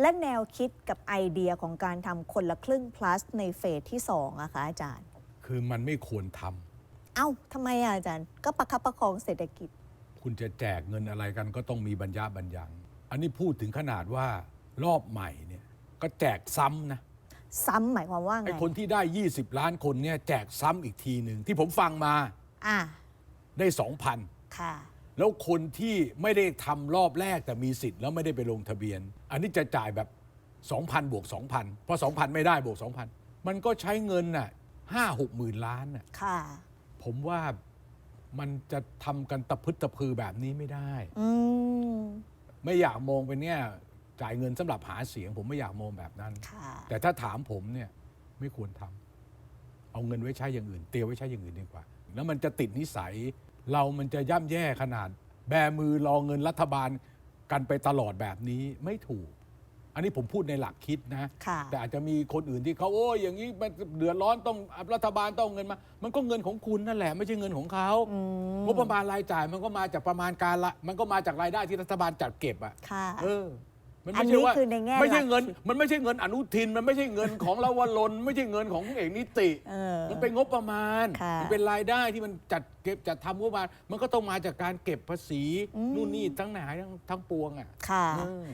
และแนวคิดกับไอเดียของการทำคนละครึ่ง plus ในเฟสที่2อะคะอาจารย์ คือมันไม่ควรทำเอ้าทำไมอะอาจารย์ ก็ประคับประคองเศรษฐกิจ คุณจะแจกเงินอะไรกันก็ต้องมีบรรยาบรรยัง อันนี้พูดถึงขนาดว่ารอบใหม่เนี่ยก็แจกซ้ำนะ ซ้ำหมายความว่าไงไอ้คนที่ได้ 20 ล้านคนเนี่ยแจกซ้ำอีกทีหนึ่งที่ผมฟังมา อะได้2,000ค่ะ แล้วคนที่ไม่ได้ทำรอบแรกแต่มีสิทธิ์แล้วไม่ได้ไปลงทะเบียน อันนี้จะจ่ายแบบ 2,000 บวก 2,000 เพราะ 2,000 ไม่ได้บวก 2,000 มันก็ใช้เงินน่ะห้าหกหมื่นล้านน่ะค่ะ ผมว่ามันจะทำกันตะพึดตะพือแบบนี้ไม่ได้ อืม ไม่อยากมองไปเนี่ยจ่ายเงินสำหรับหาเสียง ผมไม่อยากมองแบบนั้น ค่ะ แต่ถ้าถามผมเนี่ยไม่ควรทำเอาเงินไว้ใช้อย่างอื่น เตรียมไว้ใช้อย่างอื่นดีกว่า แล้วมันจะติดนิสัย เรามันจะย่ำแย่ขนาด แบมือรอเงินรัฐบาลกันไปตลอดแบบนี้ไม่ถูก อันนี้ผมพูดในหลักคิดนะ ค่ะ แต่อาจจะมีคนอื่นที่เขาโอ้ยอย่างนี้มันเดือดร้อนต้องรัฐบาลต้องเอาเงินมา มันก็เงินของคุณนั่นแหละไม่ใช่เงินของเขาอืมงบประมาณรายจ่ายมันก็มาจากประมาณการละมันก็มาจากรายได้ที่รัฐบาลจัดเก็บอะค่ะ เออ มันอัไม่นใช่นี้ว่าคือในแง่ไม่ใช่หลักเงิน มันไม่ใช่เงินอนุทิน มันไม่ใช่เงินของลาวลน ไม่ใช่เงินของเอกนิติ เออ มันเป็นงบประมาณ ค่ะมันเป็นรายได้ที่มันจัดเก็บจัดทำงบประมาณ มันก็ต้องมาจากการเก็บภาษีอืมนู่นนี่ทั้งหลายทั้งทั้งปวงอะค่ะ เออ